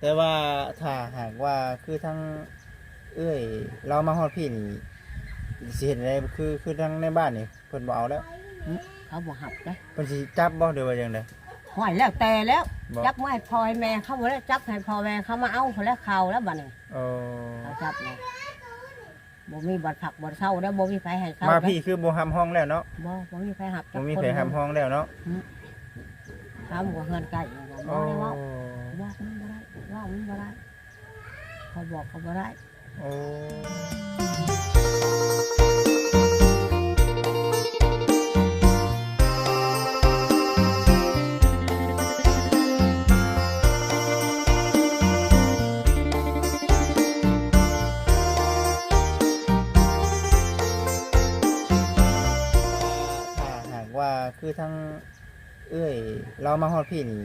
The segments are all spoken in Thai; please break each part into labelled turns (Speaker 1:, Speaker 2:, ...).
Speaker 1: แต่ว่าถ้าหากว่าคือทั้งเอ้ยเรามาฮอดพี่นี่สิเห็นอะไรคือคือทั้งในบ้านนี่เพิ่นบ่เอาแล้ว
Speaker 2: เขาบ่หับได้
Speaker 1: เพิ่นสิจับบ่เดี๋ยวว่าจังได๋
Speaker 2: ห้อยแล้วแต่แล้ว
Speaker 1: บ่
Speaker 2: จับไม่พอให้แม่เขาบ่ได้จับให้พ่อแม่เขามาเอาเขาแล้วเขาแล้วบัดนี้
Speaker 1: เออ
Speaker 2: เขาจับเลยบ่มีบัตรผักบัตรเช่าแล้วบ่มีไฟให้เขา
Speaker 1: มา
Speaker 2: เด้
Speaker 1: พี่คือบ่ห้ามห้องแล้วเนาะ
Speaker 2: บ่บ่มีไฟหับ
Speaker 1: บ่มีไผห้ามห้องแล้วเนาะ
Speaker 2: ห้ามบ่เฮือนไก่บ่
Speaker 1: โอ้
Speaker 2: ได้เว่าว่ามันบ่ได้ว่า มันบ่ได้เขาบอกเขาบ่ได้
Speaker 1: โอ้ถ้าหากว่าคือทั้งเอ้ย เรามาฮอดพี่นี่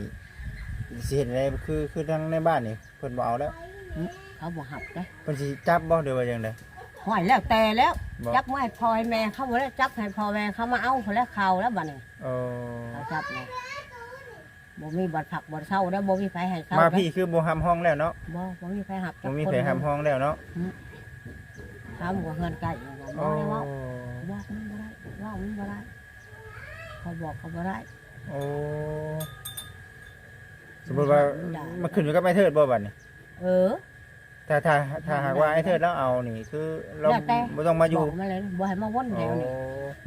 Speaker 1: สิเห็นอะไรคือคือทั้งในบ้านนี่เพิ่นบ่เอาแล้ว
Speaker 2: เขาบ่หับได้
Speaker 1: เพิ่นสิจับบ่เดี๋ยวว่าจังได๋
Speaker 2: ห้อยแล้วแต่แล้ว
Speaker 1: บ่
Speaker 2: จับไม่พอให้แม่เขาบ่ได้จับให้พ่อแม่เขามาเอาเขาแล้วเขาแล้วบัดนี้
Speaker 1: เออ
Speaker 2: เขาจับเลยบ่มีบัตรผักบัตรเช่าแล้วบ่มีไฟให้เขา
Speaker 1: มา
Speaker 2: เด้
Speaker 1: พี่คือบ่ห้ามห้องแล้วเนาะ
Speaker 2: บ่บ่มีไฟหับจั
Speaker 1: บ่
Speaker 2: ก
Speaker 1: มี
Speaker 2: คน
Speaker 1: ไผห้ามห้องแล้วเนาะ
Speaker 2: ห้ามบ่เฮือนไก่บ่
Speaker 1: โอ้
Speaker 2: ได้เว่าว่ามันบ่ได้ว่ามันบ่ได้เขาบอกเขาบ่ได้
Speaker 1: โอ้ สมมุติว่ามันขึ้นอยู่กับไอ้เทิดบ่บัดนี้
Speaker 2: เออ
Speaker 1: ถ้าถ้าถ้าหากว่าไอ้เทิดแล้วเอานี่คือเรา
Speaker 2: แล้วแต่
Speaker 1: บ่ต้องมาอยู่
Speaker 2: บอกมาเลยบ่ให้มาวน
Speaker 1: โอ้
Speaker 2: แถวนี้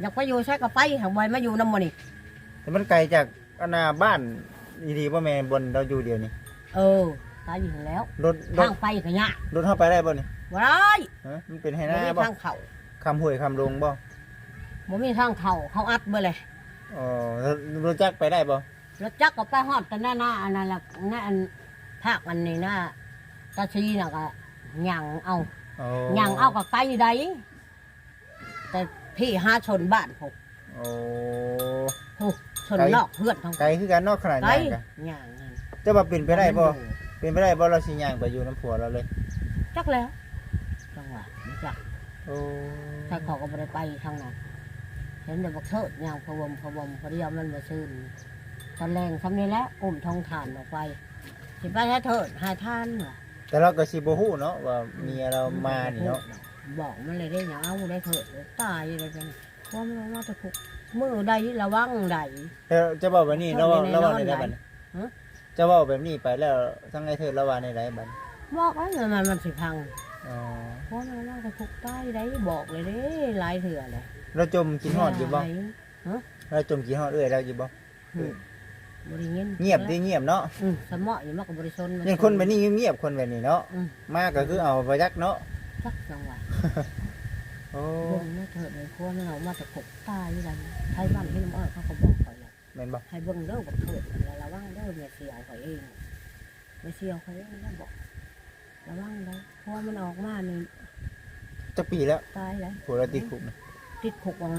Speaker 2: อยากไปอยู่ใช้ก็ไปหากบ่ให้มาอยู่นำบ่นี่
Speaker 1: แต่มันไกลจากอนาบ้านอีดีบ่แม่นบนเราอยู่เดียวนี่
Speaker 2: เออตายอยู่แล้ว
Speaker 1: รถรถ
Speaker 2: ทางไปก็ยาก
Speaker 1: รถเข้าไปได้บ่นี่
Speaker 2: บ่ได้
Speaker 1: ฮะมันเป็นให้ห
Speaker 2: บ่
Speaker 1: น้า
Speaker 2: มี
Speaker 1: บ่
Speaker 2: ทางเข้า
Speaker 1: คำห้วยคำลงบ่
Speaker 2: บ่มีทางเข้าเขาอัดเบ่เลย
Speaker 1: อ๋อแล้วรถจักรไปได้บ่
Speaker 2: รถจักรก็ไปฮอดแต่หน้าหน้าอันนั้นล่ะหน้าอันภาคอันนี้น่ะตาชีน่ะก็ย่างเอา
Speaker 1: โอ้
Speaker 2: ย่างเอาก็ไกลใดแต่พี่หาชนบ้านผม
Speaker 1: โอ้
Speaker 2: โอ้ ชน
Speaker 1: ไกล
Speaker 2: นอกเพื่อนทั้ง
Speaker 1: ไกลคือกันเนาะขนาด
Speaker 2: ไกล
Speaker 1: ย่างกัน
Speaker 2: ย่างนั่น
Speaker 1: จะว่าเป็นไปได้บ่เป็นไปได้บ่เราสิย่างไปอยู่น้ำผัวเราเลย
Speaker 2: จักแล้วจังหวะไม่จัก
Speaker 1: โอ้
Speaker 2: ถ้าเขาก็ไม่ได้ไปทางนั้นเห็นแต่บอกเทิดย่างพะวมพะวมพอดียวมันมาซื่น ตอนแรงทำนี่แหละอุ้มทองฐานออกไปสิไปให้เถิดหาท่านเหรอ
Speaker 1: แต่เราก็สิบ่ฮู้เนาะว่าเมียเรามานี่เนาะ
Speaker 2: บอกมันเลยได้อย่างเอาได้เถิดตายอะไรกันเพราะมันว่าจะคุกมือใดระวังใด
Speaker 1: แต่จะบอกแบบนี้เราว่า
Speaker 2: ใน
Speaker 1: เราว่า
Speaker 2: ใน
Speaker 1: ใน
Speaker 2: น
Speaker 1: ใด
Speaker 2: อน
Speaker 1: บัดนี้
Speaker 2: ฮะ
Speaker 1: จะบอกแบบนี้ไปแล้วทั้งไอ้เธอเราว่าในใดบัด
Speaker 2: บอกว่ามันมันสิพัง
Speaker 1: อ๋อ
Speaker 2: เพราะมันว่าจะคุกใต้ได้บอกเลยเด้หลายเถื่อเลย
Speaker 1: เราจมกินฮอดอยู่บ่
Speaker 2: หลาย
Speaker 1: เราจมกินฮอดเอ้ยเราอยู่บ่
Speaker 2: อืม บริเงียบ
Speaker 1: เงียบดิเงียบเนาะ
Speaker 2: อืมสมออยู่มากกับบริชน
Speaker 1: ยังคนแบบนี้เงียบๆคนแบบนี้เนาะ
Speaker 2: อืม
Speaker 1: มาก็คือเอาไปยักเนาะ
Speaker 2: จักจังหวะ
Speaker 1: โอ้
Speaker 2: เบิ่งมาเถิดเลยพวกมันเอามาจะคุกใต้อะไรไทยบ้านที่น้ำอ้อยเขาก็บอกไปแล้ว
Speaker 1: แม่นบ่
Speaker 2: ให้เบิ่งเด้อบอกเถิดแล้วระวังเด้อเมียเสียวเขาเองเมียเสียวเขาเองแล้วบอกระวังเด้อเพราะว่ามันออกมานี่
Speaker 1: จักปีแล้ว
Speaker 2: ตายแล้ว
Speaker 1: ผัวเราติดคุกนะ
Speaker 2: ติดคุกบาง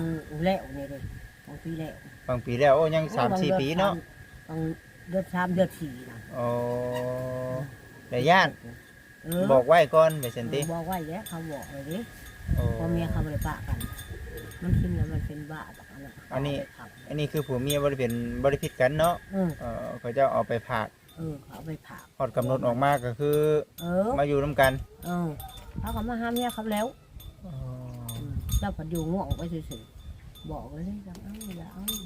Speaker 2: แล้วนี่เลยบางปีแล้ว
Speaker 1: บางปีแล้วโอ้ยังสามสี่ปีเนาะ
Speaker 2: บางเดือนสามเดือนสี่นะ
Speaker 1: โอ้แต่ย่าน
Speaker 2: เออ
Speaker 1: บอกไว้ก่อนไปซั่นติ
Speaker 2: บอกว่าแย่เขาบอกเลยดิ
Speaker 1: โอ้
Speaker 2: พอเมียเขาไม่ได้ปะกัน มันกินแล้วมันเป็นบ้าแบบนั้น
Speaker 1: อันนี้
Speaker 2: เขาเอาไป
Speaker 1: อันนี้คือผัวเมียบ่ได้เป็นบ่ได้ผิดกันเนาะ
Speaker 2: เออ
Speaker 1: เออเขาจะเอาไปผาก
Speaker 2: เออเขาเอาไปผ่า
Speaker 1: ฮอดกำหนดออกมาก็คือ
Speaker 2: เออ
Speaker 1: มาอยู่นํกัน
Speaker 2: เออเขาก็มาห้ามเมียเขาแล้ว
Speaker 1: อ๋อ
Speaker 2: อืมเจ้าผัดอยู่ง่วงไปสื่อๆบอกเลยอย่าเอาอย่าเอาบ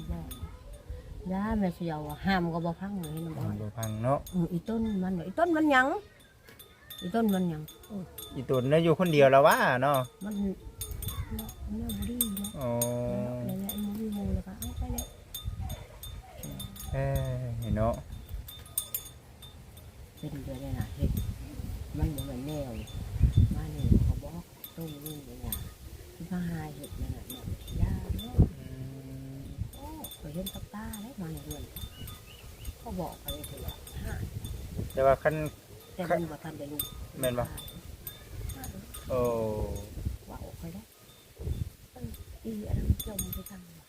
Speaker 2: อก ย่าแม่เสียวอะห้ามก็บอกพังเลยน้ำอ้อย
Speaker 1: บ่พังเนาะ
Speaker 2: เอออีต้นมันอีต้นมันหยังอีต้นมันหยัง
Speaker 1: อีตุนน่ะอยู่คนเดียวแล้วว่าเนาะ
Speaker 2: มันมันเนี่ยบุรีเนาะ
Speaker 1: อ๋อ
Speaker 2: แล้วแล้วมันบุรีโมแล้วก็เอาไปแล้ว
Speaker 1: เอ้ยเนาะ
Speaker 2: เป็นเดือนเลยนะเห็ดมันเหมือนแนวมาเนี่ยเขาบอกต้นนี่เป็นอย่างที่มาหาเห็ดเนี่ยนะเนี่ยยาเนาะ
Speaker 1: อืม
Speaker 2: โอ้เคยเห็นกับตาแล้วมาในเดือนเขาบอกอะไรเถอะฮะ
Speaker 1: แต่ว่าคัน
Speaker 2: แต่มันบ่ทันได้รู้
Speaker 1: แม่นบ่โอ้
Speaker 2: ว่าออกไปได้เอ้ยอีอันนั้นจมไปตั้งว่ะ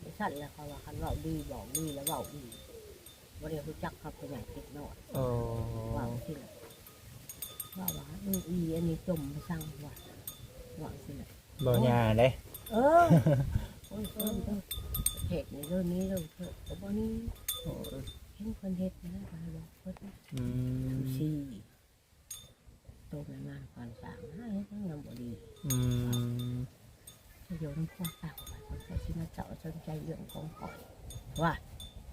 Speaker 2: ไอ้สั่นแล้วเขาว่าคันเว่าดีบอกดีแล้วเว่าดีบ่ได้รู้จักเขาเป็นอย่างติดหน่อย
Speaker 1: โอ้
Speaker 2: ว่าสิละว่าว่าเอออีอันนี้จมไปสั่งว่าว่าสิละ
Speaker 1: บ่ยาเด้
Speaker 2: เออ โอ้ยเออเออเหตุในเรื่องนี้เราเถอะแต่บ่นี้
Speaker 1: โอ้
Speaker 2: เห็นคนเฮ็ดนะก็เลยบอกเพิ่น
Speaker 1: อืม
Speaker 2: สี่ตัวแม่มาก่อนสามให้ทั้งนำบ่ดี
Speaker 1: อืม
Speaker 2: จะโยนพวกเต่าไปคนก็สิมาเจาะสนใจเรื่องของข่อยว่า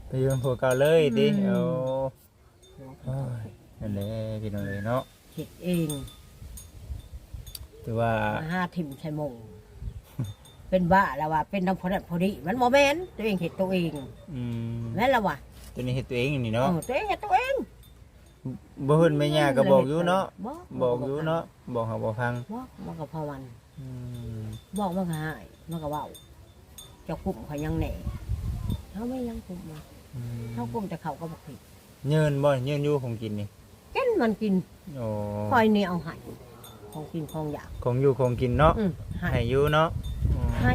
Speaker 1: ไปยืมผัวเก่าเลยดิ
Speaker 2: อืม
Speaker 1: เอา
Speaker 2: หัว
Speaker 1: โอ้ยนั่นแหละพี่น้องเอ้ยเนาะ
Speaker 2: เฮ็ดเอง
Speaker 1: ถือว่า
Speaker 2: มาห้าทิมใช่มง เป็นบ้าแล้วว่าเป็นน้ำพอดพอดีมันบ่แม่นตัวเองเฮ็ดตัวเอง
Speaker 1: อืม
Speaker 2: แม่นแล้วว่า
Speaker 1: ตัวนี้เฮ็ดตัวเองนี่
Speaker 2: เอ
Speaker 1: เนาะ
Speaker 2: อตัวเองเฮ็ดตัวเอง
Speaker 1: บ่เพิ่นแม่ย่าก็บอกอยู่เนาะ
Speaker 2: บ่
Speaker 1: บอกอยู่เนาะบอกหาบ่ฟัง
Speaker 2: บอกมันก็พอวัน
Speaker 1: อืม
Speaker 2: บอกมันก็หายมันก็เว้าเจ้าคุมเขายังแหน่เขาไม่ยังคุมมา
Speaker 1: อืม
Speaker 2: เขาคุมแต่เขาก็บอกผิด
Speaker 1: เยินบ่เยินอยู่ของกินนี่
Speaker 2: กินมันกิน
Speaker 1: โอ้
Speaker 2: คอยนี่เอาใหาย ของกินของอยาก
Speaker 1: ของอยู่ของกินเนาะ
Speaker 2: อืมใหา
Speaker 1: ให้
Speaker 2: ย
Speaker 1: อยู่เนาะอืม
Speaker 2: ให้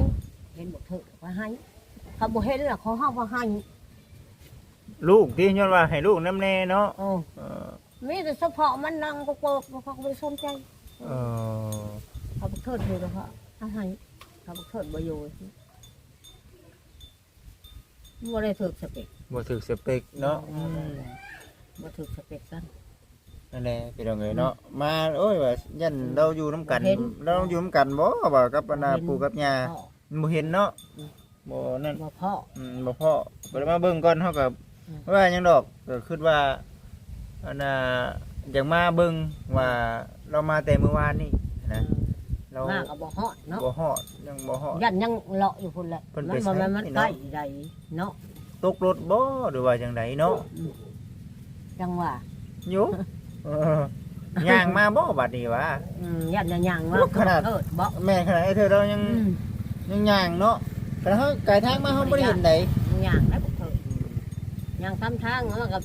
Speaker 2: เห็นบอกเถอะว่าให้เขาบอกเห็นล่ะเขาห้ามว่าให้
Speaker 1: ลูกที่ย้อนว่าให้ลูกน้ำแน่เนาะ
Speaker 2: โอ้
Speaker 1: เออ
Speaker 2: มีแต่เฉพาะมันนั่งก็โกกเขาก็ไม่สนใจ
Speaker 1: เออ
Speaker 2: เขาบอกเถิดดูแล้วเขาเอาให้เขาบอกเถิดประโยชน์บ่ได้ถึกสเปก
Speaker 1: บ่ถึกสเปคเนาะอืม
Speaker 2: บ่ถึกสเปกกัน
Speaker 1: นั่นแหละพี่น้องเอ้ยเนาะมาโอ้ยว่ายันเราอยู่น้ำกัน
Speaker 2: เห็น
Speaker 1: เราอยู่น้ำกันบ่ว่ากับอันน่ะ
Speaker 2: เห็น
Speaker 1: ปู่กับย่า
Speaker 2: พ่อ
Speaker 1: บ่เห็นเนาะ
Speaker 2: อืม
Speaker 1: บ่นั่น
Speaker 2: บ่พ่อ
Speaker 1: อืมบ่พ่อบ่ได้มาเบิ่งก่อนเฮาก็
Speaker 2: อืม
Speaker 1: ว่าหยังดอกก็คิดว่าอันน่ะอยากมาเบิ่งว่าเรามาแต่เมื่อวานนี่นะ เรา
Speaker 2: มากกับบ่ฮอดเนาะ
Speaker 1: บ่ฮอดยังบ่ฮอด
Speaker 2: ยันยังเลาะอยู่พุ่นแหละ
Speaker 1: เพิ่น
Speaker 2: มั
Speaker 1: ไป
Speaker 2: นบ่แม่น
Speaker 1: ไส
Speaker 2: มัน
Speaker 1: นี่
Speaker 2: ใก
Speaker 1: เนาะ
Speaker 2: ล้ใดเนาะ
Speaker 1: ตกรถบ่หรือว่าจังไดเนาะ
Speaker 2: อืมจังว่า
Speaker 1: โย เออย่างมาบ่บัดนี้วะ
Speaker 2: อืมยันยังยังว่า
Speaker 1: โอ้ขนาด
Speaker 2: เถิดบ่
Speaker 1: แม่ขนาดไอ้เธอเรายัง
Speaker 2: อืม
Speaker 1: ยังย่างเนาะแต่เฮาไกลทางมาเฮาบ่ได้เห็นใด
Speaker 2: ยังได้บ่เถิดยังตามทางมันกับ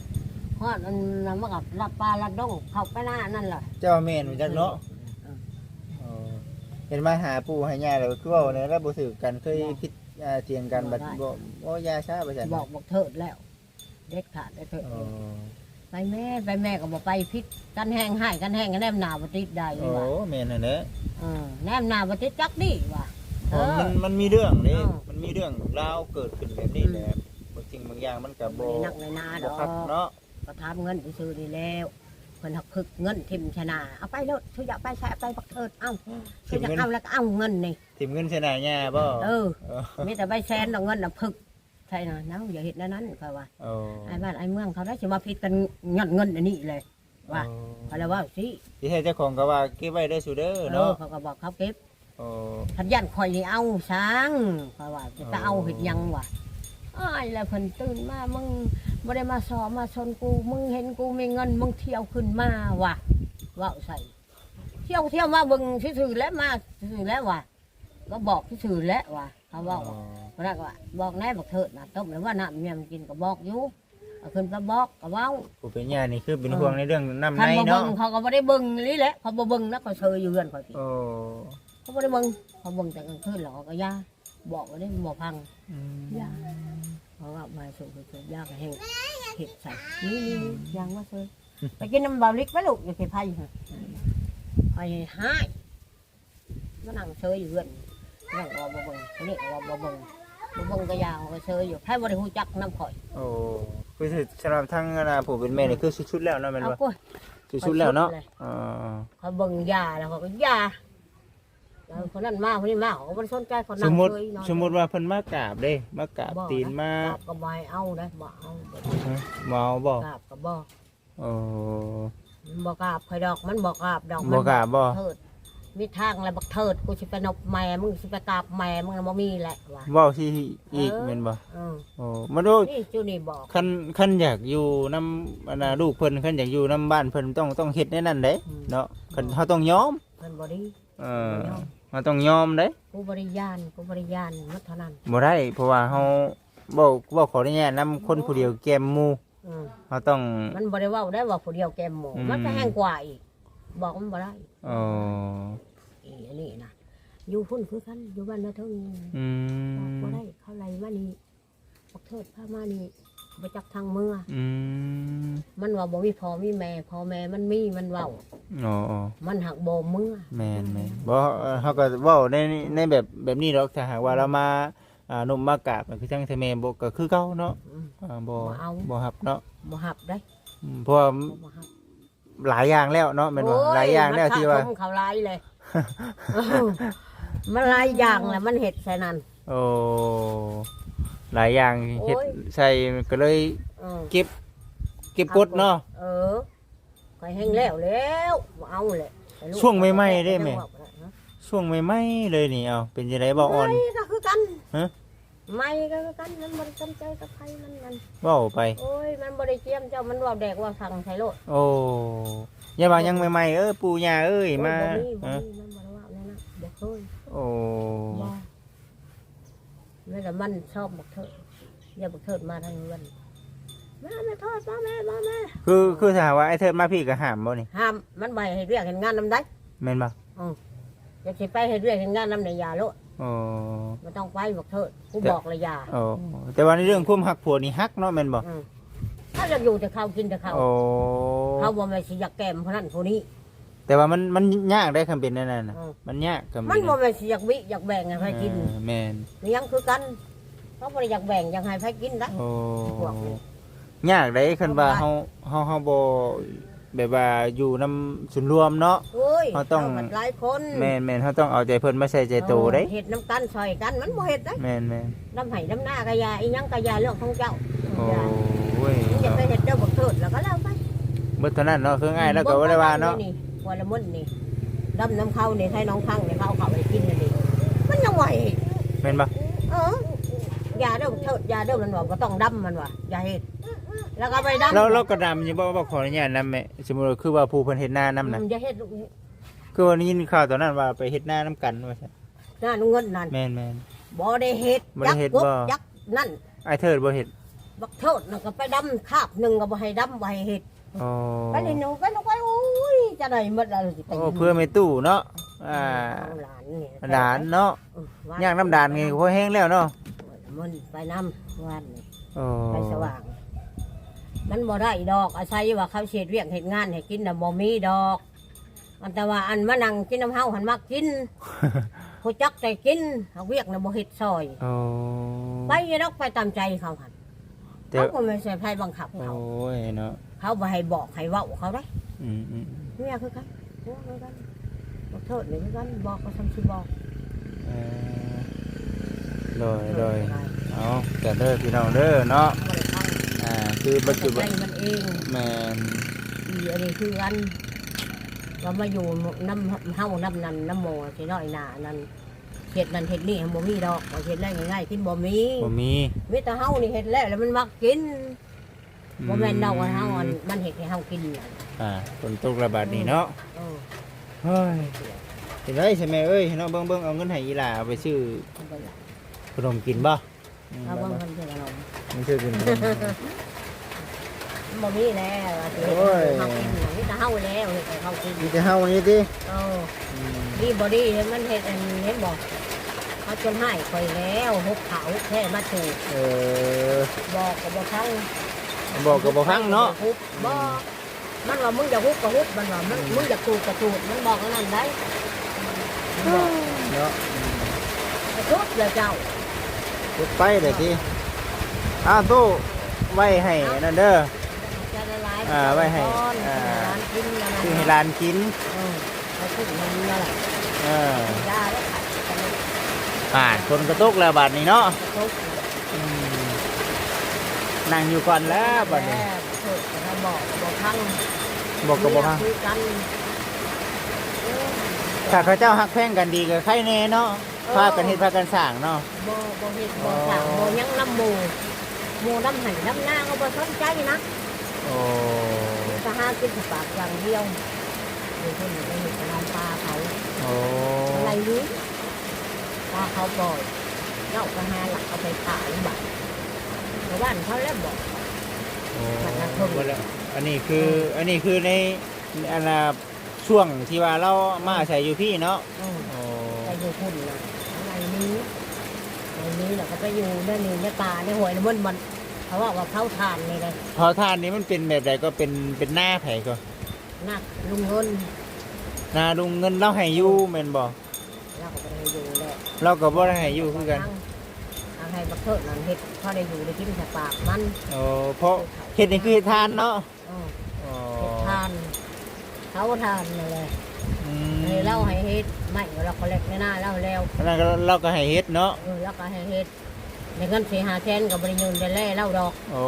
Speaker 2: ฮอดมันมันกับรับปลาลัดดงเข้าไปหน้านั่นแหละ
Speaker 1: เจ้าแม่นจังเนาะเออเห็นมาหาปู่ให้ย่าแล้วคือเว่าเนี่ยแล้วบ่ถือกันเคยคิดอ่าเถียงกันบัดบ่บ่ยาช้าไปซั่น
Speaker 2: บอกบอกเถิดแล้ว เด็ดขาดได้เถิด
Speaker 1: เออ
Speaker 2: ไปแม่ไปแม่ก็บอกไปพิษกันแห้งให้กันแห้งกันแนมหนาบติดได้
Speaker 1: โอ้
Speaker 2: ว่ะ
Speaker 1: แม่นนั่นแหละ
Speaker 2: เออแนมหนาบติดจักดิว่ะ
Speaker 1: เพราะ
Speaker 2: เออ
Speaker 1: มันมันมีเรื่องเด้
Speaker 2: เออ
Speaker 1: มันมีเรื่องราวเกิดขึ้นแบบนี้แหละบางสิ่งบางอย่างมันก็
Speaker 2: บ่
Speaker 1: บ่
Speaker 2: ได้นักในนาด
Speaker 1: บ่
Speaker 2: อก
Speaker 1: คักเนาะ
Speaker 2: ก็ทำเงินไปซื้อนี่แล้วเพิ่นหักพึกเงินทิมชนะเอาไปแล้วช่วยอยากไปใช้เอาไปบักเถิดเอ้าช่วยอยากเอาแล้วก็เอาเงินนี่
Speaker 1: ทิมเงินใส่หน้าย่าบ่
Speaker 2: เออ
Speaker 1: เออ
Speaker 2: มีแต่ใบแซนเอาเงินน่ะพึกใช่นะเนาะอย่าเห็นนั้นก็ว่า
Speaker 1: โอ้
Speaker 2: ไอ้บ้านไอ้เมืองเขาได้สิมาพิษกันเงินเงินอันนี้เลยว่าเขาเลยว่าสิ
Speaker 1: ที่แท้เจ้าของก็ว่าเก็บไว้ได้อสุเด้อ
Speaker 2: เออ
Speaker 1: เนาะ
Speaker 2: เขาก็บอกเขาเก็บ
Speaker 1: โอ้
Speaker 2: พันยันคอยนี่เอาช้างเพราะว่าจะไปเอาเห็ดหยังวะอ้ายแล้วเพิ่นตื่นมามึงบ่ได้มาสอมาชนกูมึงเห็นกูมีเงินมึงเที่ยวขึ้นมาว่ะว่าใส่ เที่ยวเที่ยวมาเบิ่งซื่อๆแล้วมาซื่อๆแล้วว่ะก็บอกซื่อๆแล้วว่ะเขาบอกว่าเพราะนั้นก็ว่าบอกแน่บอกเถิดนะต้มแล้วว่าน้ำเมียมันกินก็บอกอยู่เอาขึ้นไปบอกก็เว้า
Speaker 1: ผู้เป็นย่านี่คือเป็นห่วงในเรื่องน้ำ
Speaker 2: คั
Speaker 1: ใน
Speaker 2: นบ่
Speaker 1: เนาะ
Speaker 2: เบิ่งเขาก็บ่ได้เบิ่งนี่แหละเขาบ่เบิ่งแล้วก็เชยอยู่เรือนเขาสิ
Speaker 1: โอ้
Speaker 2: เขาบ่ได้เบิ่งเขาเบิ่งแต่กลางคืนแล้วเขาก็ย่าบอกว่าได้บ่พัง
Speaker 1: อืม
Speaker 2: ยาเพราะว่ามาสูบสูบยาก็แห้งเห็ดใส่นี่นี่นี่ยางมาเซยไปกินน้ำเบาลิกไหมลูกอย่าไปพายฮะไอ้ห้ายมานั่งเชยอยู่เรือนนั่งรอบ่เบิ่งคนนี้ก็รอบ่เบิ่ง บ่เบิ่งก็ยาวก็เชยอยู่ให้บ่ได้ฮู้จักน้ำข่อย
Speaker 1: โอ้คือสำหรับทั้งนะผู้เป็นแม่นี่คือชุดๆแล้วเนาะแม่น
Speaker 2: เอา
Speaker 1: บ่
Speaker 2: กุ้ย
Speaker 1: ชุดๆแล้วเนาะ
Speaker 2: ชุดเลย
Speaker 1: อ๋อ
Speaker 2: เขาเบิ่งยาแล้วเขาก็ยาแล้วคนนั้นมาคนนี้มาเขาก็บ่ได้สนใจคน
Speaker 1: ส
Speaker 2: นั่
Speaker 1: ม
Speaker 2: ง
Speaker 1: มติ
Speaker 2: เชยนอน
Speaker 1: สมมติว่าเพิ่นมากราบเด้มากราบ
Speaker 2: บ่
Speaker 1: ตีนมา
Speaker 2: กราบก็บ่ให้เอาได้บ่เอาบ่
Speaker 1: ฮะเมาบ่
Speaker 2: กราบก็บ่
Speaker 1: โอ้
Speaker 2: มันบอกกราบใครดอกมันบอกกราบดอก
Speaker 1: บ่กราบบ่
Speaker 2: เถิด มีทางอะไรบักเถิดกูสิไปนบแม่มึงสิไปกราบแม่มึงน่ะบ่มีแหละว่ะ
Speaker 1: เว้าสิอีก
Speaker 2: เออ
Speaker 1: แม่นบ่
Speaker 2: เออ
Speaker 1: โอ้มาดู
Speaker 2: นี่จูนี่บอก
Speaker 1: คันคันอยากอยู่นำอันน่ะลูกเพิ่นคันอยากอยู่นํบ้านเพิ่นต้องต้องเฮ็ดในนั้นเด้เนาะคันเฮาต้องยอม
Speaker 2: เพิ่นบ่ดี
Speaker 1: เออเฮาต้องยอมเด้
Speaker 2: กูบริยานกูบริยานมัดเท่านั้น
Speaker 1: บ่ได้เพราะว่าเฮาเว้าเว้าขออนุญาตนํคนผู้เดียวแกมหมู่
Speaker 2: อืม
Speaker 1: เฮาต้อง
Speaker 2: มันบ่ได้เว้าได้ว่าผู้เดียวแกมหมู
Speaker 1: อืม
Speaker 2: มันก็แห้งกว่าอีก บอกมันบ่ได้
Speaker 1: อ๋อ
Speaker 2: อีอันนี้นะอยู่พุ่นคือกันอยู่บ้านนาเทิง
Speaker 1: อื
Speaker 2: บอก
Speaker 1: ม
Speaker 2: บ่ได้เขาไล่มานี่บักเถิดพามานี่บ่จักทางเมือง
Speaker 1: อืม
Speaker 2: มันว่าบ่มีพ่อมีแม่พ่อแม่มันมีมันเว้า
Speaker 1: อ๋ออ๋อ
Speaker 2: มันหักบ่เมื่อ
Speaker 1: แมนแมนบ่เอ่อเขาก็เว้าในในแบบแบบนี้หรอกถ้าหากว่าเรามาอ่านมมากราบมันคือจังไทแม่บ่ก็คือเก่าเนาะ
Speaker 2: อืม
Speaker 1: อ่าบ่
Speaker 2: บ่เอา
Speaker 1: บ่ฮับเนาะ
Speaker 2: บ่หับได้
Speaker 1: อืมเพราะว่า
Speaker 2: บ่หับ
Speaker 1: หลายอย่างแล้วเนาะแม่นบ่
Speaker 2: โอ้
Speaker 1: หลายอย่างแล้วที่ว่า
Speaker 2: มันเขาหลายเลยเออมันหลายอย่างแหละมันเห็ดใส่นั่น
Speaker 1: โอ้หลายอย่างเฮ็ด
Speaker 2: โอ้ย
Speaker 1: ใส่ก็เลย
Speaker 2: เออ
Speaker 1: เก็บ เก็บกดเนาะ
Speaker 2: เออก็แห้งแล้วแล้วบ่เอาเลยไปลูก
Speaker 1: ช่วงใหม่ๆได้ไหม
Speaker 2: ฮะ
Speaker 1: ช่วงใหม่ๆเลยนี่เอาเป็นจังไดบ่อ่อน
Speaker 2: ไม่ก็คือกัน
Speaker 1: ฮะ
Speaker 2: ไม่ก็คือกันมันบ่ได้จำใจกับใครมันมัน
Speaker 1: เว้าไป
Speaker 2: โอ้ยมันบ่ได้เจียมเจ้ามันว่าแดกว่าสั่งใส่โลด
Speaker 1: โอ้อย่าว่ายังใหม่ๆเออปู่ย่าเอ้ยมา
Speaker 2: โอ้ยบ่มีบ่
Speaker 1: ฮะ
Speaker 2: มีมันบ่ได้ว่าแน่นะบ่เคย
Speaker 1: โอ้
Speaker 2: บ่นี่แต่มันชอบบักเถิดอย่าบักเถิดมาทางนี้วันมาแม่ทอดมาแม่มาแม่
Speaker 1: คือคือถ้าหากว่าไอ้เทิดมาพี่ก็ห้ามบ่นี่
Speaker 2: ห้ามมันไปให้เรียกเห็นงานนำได้
Speaker 1: แม่นบ่
Speaker 2: อย่าสิไปให้เรียกเห็นงานนำในยาโลด
Speaker 1: โอ้
Speaker 2: มันต้องไปบักเถิดกูบอกเลยยา
Speaker 1: โอ้แต่ว่าในเรื่องความหักผัวนี่ฮักเนาะแม่นบ่
Speaker 2: อืมถ้าจะอยู่แต่เขากินแต่เขา
Speaker 1: โอ้
Speaker 2: เขาบ่แม่นสิอยากแกมเพราะนั้นผู้นี้
Speaker 1: แต่ว่ามันมันยากได้คำเป็นนั่นน่ะ
Speaker 2: อืม
Speaker 1: มันยากคำเป็
Speaker 2: มัน
Speaker 1: น
Speaker 2: บ่แม่นสิอยากวิอยากแบ่งให้ใครกิน
Speaker 1: เออแม่น
Speaker 2: นี่ยังคือกันเขาบ่ได้อยากแบ่งอยากให้ใครกินนะ
Speaker 1: โอ้
Speaker 2: พวกนี้
Speaker 1: ยากได้คันว่า
Speaker 2: เอา
Speaker 1: เฮาเฮาเฮาบ่ แบบว่าอยู่นำส่วนรวมเนาะ
Speaker 2: โอ้ย
Speaker 1: เขาต้อง
Speaker 2: มันหลายคน
Speaker 1: แม่นแม่นเฮาต้องเอาใจเพิ่นมาใส่ใจโตเด้
Speaker 2: เฮ็ดน้ำกันซอยกันมันบ่เฮ็ดได้
Speaker 1: แม่นแม่น
Speaker 2: น้ำไห้น้ำหน้ากะยาอีหยังกะยาเรื่องของเจ้า
Speaker 1: โอ้
Speaker 2: อย่ายมึงจะไปเฮ็ดเจ้าบักเถิดแล้วก็แล้วไป
Speaker 1: เบิดเท่านั้นเนาะคือง่ายแล้วก็บ่ได้ว่าเนาะ
Speaker 2: วัละมุนนี่ดำน้ำเข้านี่ใช้น้องพังนี่เขาเอาเขาไปกินนั่นดิมันยังไหว
Speaker 1: แม่นบ่
Speaker 2: เออ ยาเด้อบักเถิดยาเด้อมันบอกก็ต้องดำมันว่ะอย่าเฮ็ด แล้วก็ไปดำ
Speaker 1: เราเราก็ดำอยู่บ่บ่ขออนุญาตนำแม่สมมุติว่าคือว่าผู้เพิ่นเฮ็ดนานํน่ะ
Speaker 2: อืมอย่าเฮ็ดลูก
Speaker 1: คือวันนี้ยินข่าวตอนนั้นว่าไปเฮ็ดนานํกันว่าซั่น
Speaker 2: หน้านุ่งเงินนั่น
Speaker 1: แม่นแม่น
Speaker 2: บ่ได้เฮ็ด
Speaker 1: บ่ได้เฮ็ด
Speaker 2: ยักษ์
Speaker 1: บ่
Speaker 2: กบยักษ์นั่น
Speaker 1: ไอ้เทิดบ่เฮ็ด
Speaker 2: บักเถิดนั่นก็ไปดำคาบหนึ่งก็บ่ให้ดำบ่ให้เฮ็ด
Speaker 1: โอ้
Speaker 2: ไปนี่หนูไปหนูไปโอ้ยจะได้หมดแล้วสิไป
Speaker 1: โอ้เพื่อไม่ตู้เนาะอ่า
Speaker 2: เอาหลานนี่
Speaker 1: ดานเนาะ
Speaker 2: เออว่
Speaker 1: ย่างน้ำดานไงก็พอแห้งแล้วเนาะ
Speaker 2: มันไปน้ำวันนี่
Speaker 1: โอ้
Speaker 2: ไปสว่าง มันบ่ได้ดอกอาศัยว่าเขาเสียเรียกเห็ดงานให้กินน่ะบ่มีดอก อันแต่ว่าอันมานั่งกินน้ำเฮาหันมักกินผู้จักใจกินเอาเวียกน่ะบ่เฮ็ดซอย
Speaker 1: โอ้
Speaker 2: ไปดอกไปตามใจเขาหัน
Speaker 1: แต่
Speaker 2: เขาก็ไม่ใช่ไผบังคับ
Speaker 1: โอ้
Speaker 2: เขา
Speaker 1: ยเนาะ
Speaker 2: เขาบ่ให้บอกให้เว้าเขาได้
Speaker 1: อืมอืม
Speaker 2: เนี่ยคือกันพวกคือกันบอกโทษนี่คือกันบอกก็ทำสิบอก
Speaker 1: เออโดยโดยเอาแต่เด้อพี่น้องเด้อเนาะ
Speaker 2: บ่ได้ฟัง
Speaker 1: อ่าคือปัจจุบัน
Speaker 2: ใจมันเอง
Speaker 1: แม่น
Speaker 2: อีอันนี้คือกันว่ามาอยู่น้ำเฮาน้ำนันน้ำโมสิน้อยหนานั่นเห็ดนั่นเห็ดนี่บ่มีดอกว่าเห็ดได้ง่ายๆกินบ่มี
Speaker 1: บ่มี
Speaker 2: มีแต่เฮานี่เห็ดแล้วแล้วมันมักกินบ่แม่นดอกว่าเฮาอันมันเห็ดให้เฮากินนั่น
Speaker 1: อ่าฝนตกระบาดนี่เนาะ
Speaker 2: เออ
Speaker 1: เฮ้ยเป็นไรใช่ไหมเอ้ยเนาะเบิ่งเบิ่งเอาเงินให้อีหล่าเอาไปซื้อ
Speaker 2: เอาไปละ
Speaker 1: ขนมกินบ่อืม
Speaker 2: เอา
Speaker 1: บ่
Speaker 2: เบิ่ง
Speaker 1: บ่
Speaker 2: มันเป็นอะไร
Speaker 1: มันซื้อกินขนม
Speaker 2: มันบ่มีแล้วว่าสิเฮ็ด
Speaker 1: โอ้ย
Speaker 2: ให้เฮากินน่ะมีแต่เฮาแล้วเฮ็ดให้เฮากิน
Speaker 1: มีแต่เฮานี่ติ
Speaker 2: เออดีบ่ดีมันเฮ็ดอันเห็นบ่เขาจนให้ข่อยแล้วหุบเขาแท้มาถูก
Speaker 1: เออ
Speaker 2: บอกก็บ่ฟัง
Speaker 1: บอกก็บ่ฟังเนาะ
Speaker 2: ฮุบบ่มันว่ามึงจะฮุบก็ฮุบมันว่ามันมึงจะตูดก็ตูดมันบอกอันนั้นได้มันบอก
Speaker 1: เนาะ
Speaker 2: กระทุบเลยเจ้า
Speaker 1: ลุกไปเลยทีอ้าวตู้ไว้ให้นั่นเด้อ
Speaker 2: จะละลาย
Speaker 1: อ่าไว้ให้
Speaker 2: ก่อน
Speaker 1: อ่า
Speaker 2: ร้านกินนะ
Speaker 1: คือให้หลานกิน
Speaker 2: เออไปขึ้นมันนั่นแหละ
Speaker 1: เออยา
Speaker 2: แล้วขัดกันเลย
Speaker 1: อ่าคนกระตุกแล้วบัดนี้เนาะ
Speaker 2: กระทุบ
Speaker 1: อืมนั่งอยู่ก่อนแล้วบัดนี้
Speaker 2: แล้วกระทุบกระบอกบอกพัง
Speaker 1: บอกก็บอกว่า
Speaker 2: คุยกันเออ
Speaker 1: ถ้าเขาเจ้าฮักแพงกันดีก็ใครแน่เนาะ พากันเฮ็ดพากันสร้างเนาะ
Speaker 2: บ่บ่เฮ็ดบ่สั่งบ่หยังน้ำหมูหมูน้ำไห้น้ำหน้าก็บ่สนใจนะ
Speaker 1: โอ้
Speaker 2: จะหากินปากอย่างเดียวเดี๋ยวคนไปเห็นกระดานปลาเขา
Speaker 1: โอ้
Speaker 2: อะไรนี้ปลาเขาปล่อยเราก็หาหลักเอาไปขายบัตรชาวบ้านเขาแล้วบอก
Speaker 1: โอ้
Speaker 2: บัตรละครึ่ง
Speaker 1: บ่แล้วอันนี้คืออันนี้คือในอันน่ะช่วงที่ว่าเรามาอาศัยอยู่พี่เนาะ
Speaker 2: อืม
Speaker 1: โอ้
Speaker 2: ไปอยู่พุ่นนะ อะไรนี้อะไรนี้เราก็ไปอยู่เรื่องนี้ในป่าในหวยในมันมันเขาว่าว่าเขาทานนี่เลย
Speaker 1: เผาทานนี้มันเป็นแบบใดก็เป็นเป็นหน้าไผก็
Speaker 2: นักลุงเงิน
Speaker 1: นาลุงเงินเราให้อยู่แม่นบ่
Speaker 2: เราก็ไปอยู่แหละ
Speaker 1: เราก็บ่ได้ให้อยู่คือกัน
Speaker 2: หาเอาให้บักเทิดนั่นเฮ็ดพอได้อยู่ได้กินแต่ปากมัน
Speaker 1: โอ้เพราะเฮ็ดนี่คือเฮ็ดทานเนาะ
Speaker 2: เออ
Speaker 1: อ๋อ
Speaker 2: เฮ็ดทานเขาทานนั่นแหละ
Speaker 1: อืม
Speaker 2: ให้เล่าให้เฮ็ด ไม่เราก็เล็กในหน้าเล่าแล้ว
Speaker 1: อันนั้นก็เราก็ให้เฮ็ดเนาะ
Speaker 2: เออแล้วก็ให้เฮ็ดในเงินสี่หาแสนกับบริยูนได้แล่เล่าดอก
Speaker 1: โอ้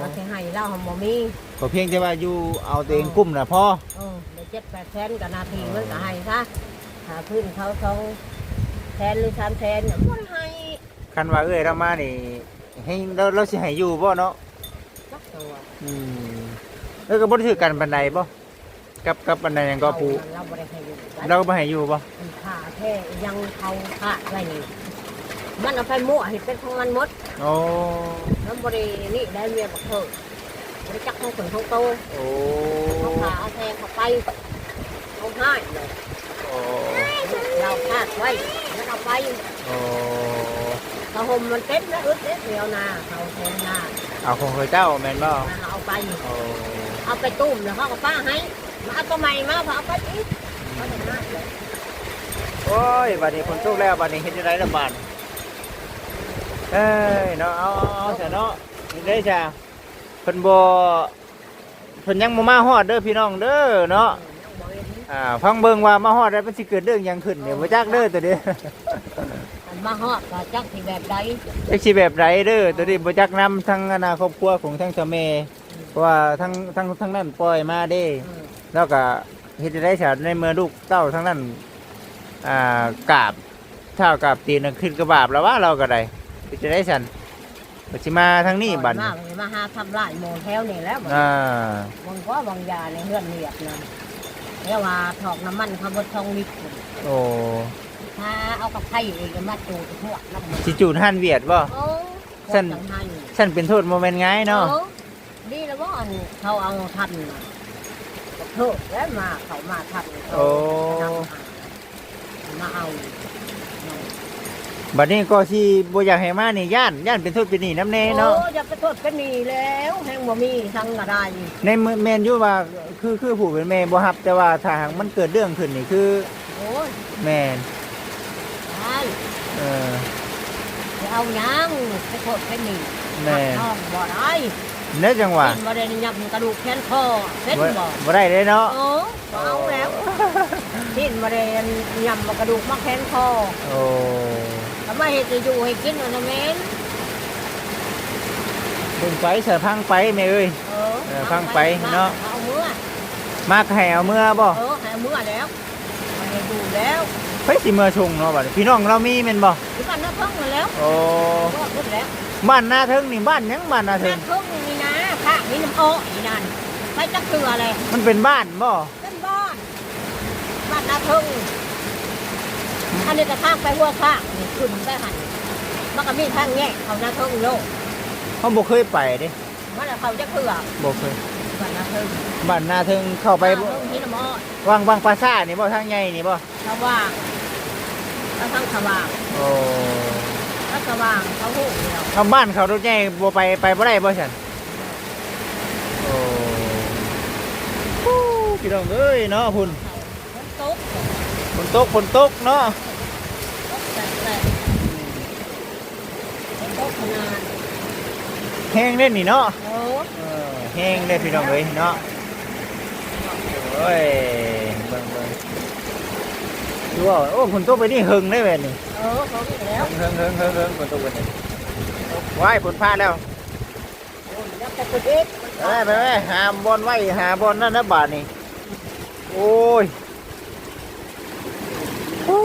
Speaker 2: เราสิให้เล่าหำบ่มี
Speaker 1: ก็เพียงแต่ว่าอยู่เอาตัวเองกุ้มน่ะพอ
Speaker 2: เออได้เจ็ดแปดแสนกับนาทีมันก็ให้ซะหาพื้นเขาสองแสนหรือสามแสนน่ะบ่ได้ให้
Speaker 1: คันว่าเอ้ยเรามานี่ให้เราเราสิให้อยู่บ่เนาะ
Speaker 2: จักตัว
Speaker 1: อืมแล้วก็บ่ได้ถือกันบันไดบ่ กับกับบันไดหยังก็ปู
Speaker 2: เราบ่ได้ให้อยู่
Speaker 1: เราก็บ่ให้อยู่บ่
Speaker 2: มันขาแค่ยังเขาขาไว้นี่มันเอาไปมั่วเห็ดเป็นของมันหมด
Speaker 1: โอ้
Speaker 2: แล้วบรินี่ได้เมียบักเถอะบริจักของขนของโต
Speaker 1: โอ้
Speaker 2: เขาขาเอาแทงเขาไปเอาให้เลย
Speaker 1: โอ้
Speaker 2: เราพลาดไว้มันเอาไป
Speaker 1: โอ้
Speaker 2: เขาห่มมันเต็มแล้วอึดเด็ดเดียวนาเขาแทงนา
Speaker 1: เอาของเคยเจ้าแม่นบ่
Speaker 2: มันเอาไป
Speaker 1: โอ้
Speaker 2: เอาไปตุ้มแล้วเขาก็ป้าให้ มาเอาตัวใหม่มาพอเอาไปอีกเขาจะให้เลย
Speaker 1: โอ้ยบัดนี้ฝนตกแล้วบัดนี้เฮ็ดจังไดล่ะบาดเอ้ยเนาะเอาเอาเอาซะเนาะนี่เด้จ้ะเพิ่นบ่เพิ่นยังบ่มาฮอดเด้อพี่น้องเด้อเนาะ
Speaker 2: ยังบ่เห็น
Speaker 1: อ่าฟังเบิ่งว่ามาฮอดแล้วมันสิเกิดเรื่องหยังขึ้นเนี่ยบ่จักเด้อตัวเด้อ
Speaker 2: มันมาฮอดก็จักที่แบบใด
Speaker 1: จักสิแบบไรเด้อตัวนี้บ่จักนำทั้งอนาครอบครัวของทั้งสามีเพราะว่าทั้งทั้งทั้งนั้นปล่อยมาเด้
Speaker 2: อืม
Speaker 1: แล้วก็เฮ็ดได้ฉาในเมื่อลูกเต้าทั้งนั้นอ่ากราบเท่ากับตีนน่ะขึ้นกระบาบแล้วว่าเราก็ได้เฮ็ดจะได้ฉันก็สิมาทางนี้บัด
Speaker 2: มา
Speaker 1: นี้
Speaker 2: เลยมาหาทำลายโมแถวนี่แล้วบัด
Speaker 1: อ่า
Speaker 2: บางว่าบางยาในเฮือนเรียบนั่นเรียกว่าถอกน้ำมันขบวนทองลิตร
Speaker 1: โอ้
Speaker 2: ถ้าเอากับไข่เองก็มาจูดหัวน้ำมัน
Speaker 1: สิจูดหันเวียดบ่
Speaker 2: โอ้
Speaker 1: ฉัน
Speaker 2: จังหัน
Speaker 1: ฉันเป็นโทษโมเมนต์ง่ายเนาะ
Speaker 2: โอ้ดีแล้วว่าอันเขาเอาทัน น่ะเถอะแล้วมาเขามาทันเขา
Speaker 1: โอ้
Speaker 2: มาเอา
Speaker 1: บัดนี้ก็สิบ่อยากให้มานี่ย่านย่านเป็นโทษเป็นหนี้น้ำแน่เนาะ
Speaker 2: โอ้อย่าไปโทษกันนี่แล้วแห่งบ่มีทั้งอะไร
Speaker 1: ในเมื่อแม่นอยู่ว่าคือคือผู้เป็นแม่บ่ฮับ แต่ว่าถ้าหากมันเกิดเรื่องขึ้นนี่คือ
Speaker 2: โอ้ย
Speaker 1: แม่น
Speaker 2: ได้
Speaker 1: เออ
Speaker 2: จะเอาหยังไปโทษกันนี่
Speaker 1: แม่น
Speaker 2: ท้องบ่ได้
Speaker 1: เนื้อจังหวะ
Speaker 2: กินบ่ได้ยับกระดูกแขนคอเป็น
Speaker 1: บ่
Speaker 2: บ่
Speaker 1: บ่ได้เลยเนาะ
Speaker 2: โอ้บ่เอาแล้วกินบ่ได้ยำกระดูกมาแขนคอ
Speaker 1: โอ้
Speaker 2: ทำไมเฮ็ดจะอยู่ให้กินอันนั้นแม่น
Speaker 1: เบิ่งไปเสือพังไปแม่เอ้ย
Speaker 2: เออ
Speaker 1: เออฟังไปเนาะ
Speaker 2: เอาเมื่อ
Speaker 1: มากให้เอาเมื่อบ่
Speaker 2: เออให้เอาเมื่อแล้วบ่ได้อยู่แล้ว
Speaker 1: เฮ้ยสิเมื่อชงเนาะบัดนี้พี่น้องเรามีแม่นบ่
Speaker 2: ที่บ้านน้าเพิ่งมาแล้ว
Speaker 1: โอ้
Speaker 2: ก็พูดแล้ว
Speaker 1: บ้านนาเทิงนี่บ้านหยังบ้านนาเทิ
Speaker 2: น้างเพิ่ง นี่นะค่ะนี่น้ำโอ้อีนั่นไปจักเตือเลย
Speaker 1: มันเป็นบ้านบ่
Speaker 2: เป็นบ้านบ้านนาเพิ่งอันนี้ก็ทางไปหัวข้างนี่ขึ้นไปหันมันก็มีทางแยกเขานาเพิ่งโลก
Speaker 1: เขาบ่เคยไปเด้
Speaker 2: มันเอาเขาจะเตือ
Speaker 1: บ่เคย
Speaker 2: บ้านนาเพิ่ง
Speaker 1: บ้านนาเทิงเข้าไป
Speaker 2: ไป
Speaker 1: บ่
Speaker 2: ที่น้ำอ้อย
Speaker 1: วังวังปราสาทนี่บ่ทางใหญ่นี่บ่
Speaker 2: สว่างแล้วทั้งสว่าง
Speaker 1: โอ้
Speaker 2: แล้วสว่างเขาหูเดียว
Speaker 1: เอาบ้านเขารถใหญ่บ่ไปไปบ่ได้บ่ฉันโอ้ฮู้ พี่น้องเอ้ยเนาะพุ่น
Speaker 2: ฝนตก
Speaker 1: ฝนตกฝนตกเนาะ
Speaker 2: ตกแต่แต่ฝนตกขนาด
Speaker 1: แห้งเล่นนี่เนาะ
Speaker 2: โอ้
Speaker 1: เออแห้งเล่นพี่น้องเอ้ยเนาะโอ้ยเบิ่งเบิ่งดูว่าโอ้ฝนตกไปนี่หึงได้แบบนี้
Speaker 2: เออเขาอีกแล้ว
Speaker 1: หึงหึงหึงหึงฝนตกไปนี่ว้ายฝนพลาดแล้ว
Speaker 2: โอ้ยแล้วแต่ตัวเด็ก
Speaker 1: ไปไปไปหาบอลไว้หาบอลนั่นนะบาทนี่ โอ้ยโอ้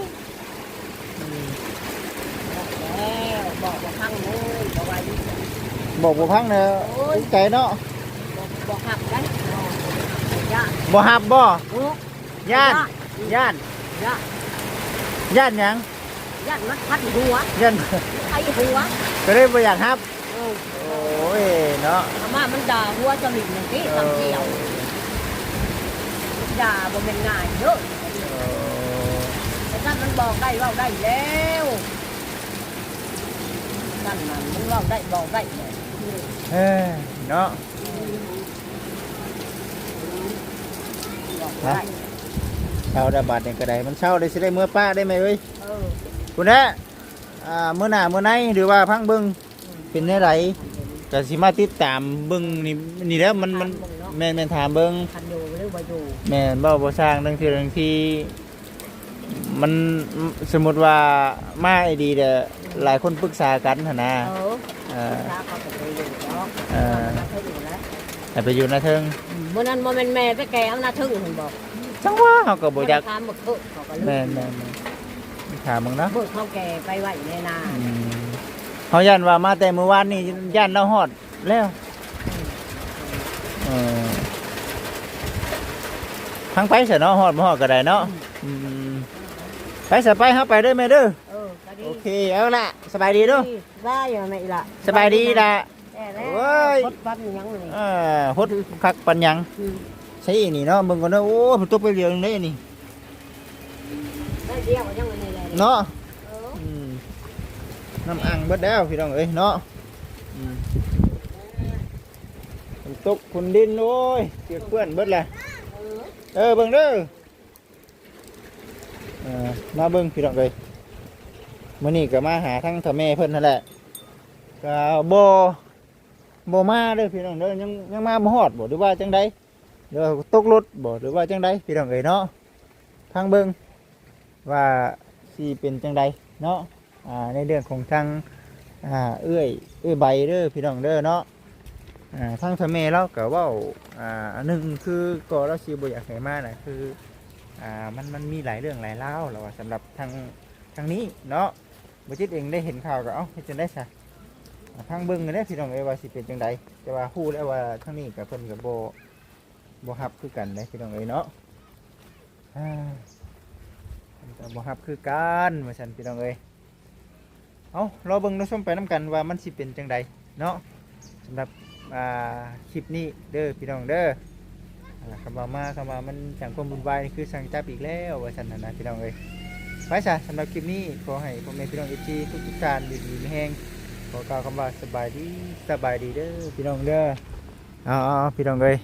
Speaker 1: ยอืม
Speaker 2: แล้วบอกว่าพังเลยบอกว่าอยู่
Speaker 1: บอกบ่พังเนอะใจเนาะ
Speaker 2: บอกบอกหักได้ยา
Speaker 1: บ่ฮับบ่
Speaker 2: โอ้
Speaker 1: ย่านย่าน
Speaker 2: ยา
Speaker 1: ย่านหยัง
Speaker 2: ย่านมันพัดหัว
Speaker 1: ย่าน
Speaker 2: ไอ้หัว
Speaker 1: ก็เลยบ่อยากฮับ
Speaker 2: โอ้
Speaker 1: โอ้ยเนาะ
Speaker 2: อามามันด่าหัวจะหลิบหนึ่งที่ตำเกี่ยว ด่าบ่เป็นง่ายเด้อ
Speaker 1: เออ
Speaker 2: แต่ท่านมันบอกได้เว่าได้แล้วนั่นน่ะมันเว่าได้บอกได้เลย
Speaker 1: เฮ้ยเนาะ
Speaker 2: บอกได้
Speaker 1: เช่าได้บาทนี่ก็ได้มันเช่าได้สิได้เมื่อป้าได้ไหมเว้ย
Speaker 2: เออ
Speaker 1: คุณแน่อ่ามื้อหน้ามื้อไหนหรือว่าพังเบิ่งเป็นได้ไร ก็สิมาติดตามเบิ่งนี่นี่แหล้วมันมันแม่นแม่นถามเบิ่ง
Speaker 2: คันอยู่หรือบ่อยู่
Speaker 1: แม่นเบ้าบ่สร้างทั้งที่ทั้งที่ มันสมมุติว่ามาไอ้ดีเด้อหลายคนปรึกษากันหั่นนะ
Speaker 2: เออ
Speaker 1: เออ
Speaker 2: ถ้าเขาไปอยู่เนาะ
Speaker 1: เออ
Speaker 2: เขาอยู่แล้ว
Speaker 1: ให้ไปอยู่หน้าเทิง
Speaker 2: มื่อนั้นโมเมนแม่ไปแกเอาหน้าทึ่งเห็นบอก
Speaker 1: จังว่าเฮาก็บ่อยาก
Speaker 2: ตามบักเถอะเขาก็
Speaker 1: แม่
Speaker 2: เลิ
Speaker 1: น
Speaker 2: ก
Speaker 1: แม่นแม่นถามมึงเนาะ
Speaker 2: เบิกเขาแกไปไหวในนา
Speaker 1: อืม เฮาย่านว่ามาแต่มื้อวานนี่ย่านเราฮอดแล้วเออทางไปซะเนาะฮอดบ่ฮอดก็ได้เนาะอืมไปซะไปเฮาไปเด้อแม่เด้อ
Speaker 2: เออก็ดี
Speaker 1: โอเคเอาละสบายดีเด้อ
Speaker 2: ได้อยู่ไหมล่ะ
Speaker 1: สบายดีล่ะ
Speaker 2: แต่แล้ว
Speaker 1: โอ้ย
Speaker 2: พดปั๊บยังเลย
Speaker 1: เออฮดคักปันหยัง
Speaker 2: อืม
Speaker 1: ใช่นี่เนาะเบิ่งก่อนเด้อโอ้ผมตกไปเรียงได้นี่
Speaker 2: ได้เดียวยังเลยแหละ
Speaker 1: เนาะ
Speaker 2: เออ
Speaker 1: อืม น้ำอ่างเบิดแล้วพี่น้องเอ้ยเนาะอืมฝนตกฝนดินโอ้ยเปียกเปื้อนเบิดแหละ
Speaker 2: เออ
Speaker 1: เออเบิ่งเด้อเออมาเบิ่งพี่น้องเอ้ยมื้อนี้ก็มาหาทั้งพ่อแม่เพิ่นนั่นแหละก็บ่บ่มาเด้อพี่น้องเด้อยังยังมาบ่ฮอดบ่หรือว่าจังใดหรือว่าตกรถบ่หรือว่าจังใดพี่น้องเอ้ยเนาะทางเบิ่งว่าสิเป็นจังใดเนาะ อ่าในเรื่องของทางอ่าเอื้อยเอื้อยใบเด้อพี่น้องเด้อเนาะอ่าทางพ่อแม่เราก็เว้าอ่าหนึ่งคือก็เราสิบ่อยากให้มาน่ะคืออ่ามันมันมีหลายเรื่องหลายราแล้วว่าสำหรับทางทางนี้เนาะบ่จิตเองได้เห็นข่าวก็เอ้าเฮ็ดจังได๋ซะทางเบิ่งกันได้พี่น้องเอ้ยว่าสิเป็นจังใดแต่ว่าฮู้แล้วว่าทางนี้กับเพิ่นกับโบโบฮับคือกันเลยพี่น้องเอ้ยเนาะอ่าเพิ่นก็บ่ฮับคือกันว่าซั่นพี่น้องเอ้ย เอารอเบิ่งรอชมไปนํกันว่ามันสิเป็นจังใดเนาะสำหรับอ่าคลิปนี้เด้อพี่น้องเด้อคำว่ามาคำว่ามันสังคมบุญวายคือสั่งจับอีกแล้วว่าซั่นนะนะพี่น้องเอ้ยไปซะสำหรับคลิปนี้ขอให้พ่อแม่พี่น้อง FG ทุกๆท่านดีๆมีแฮงขอกล่าวคำว่าสบายดีสบายดีเด้อพี่น้องเด้ออาเอพี่น้องเลย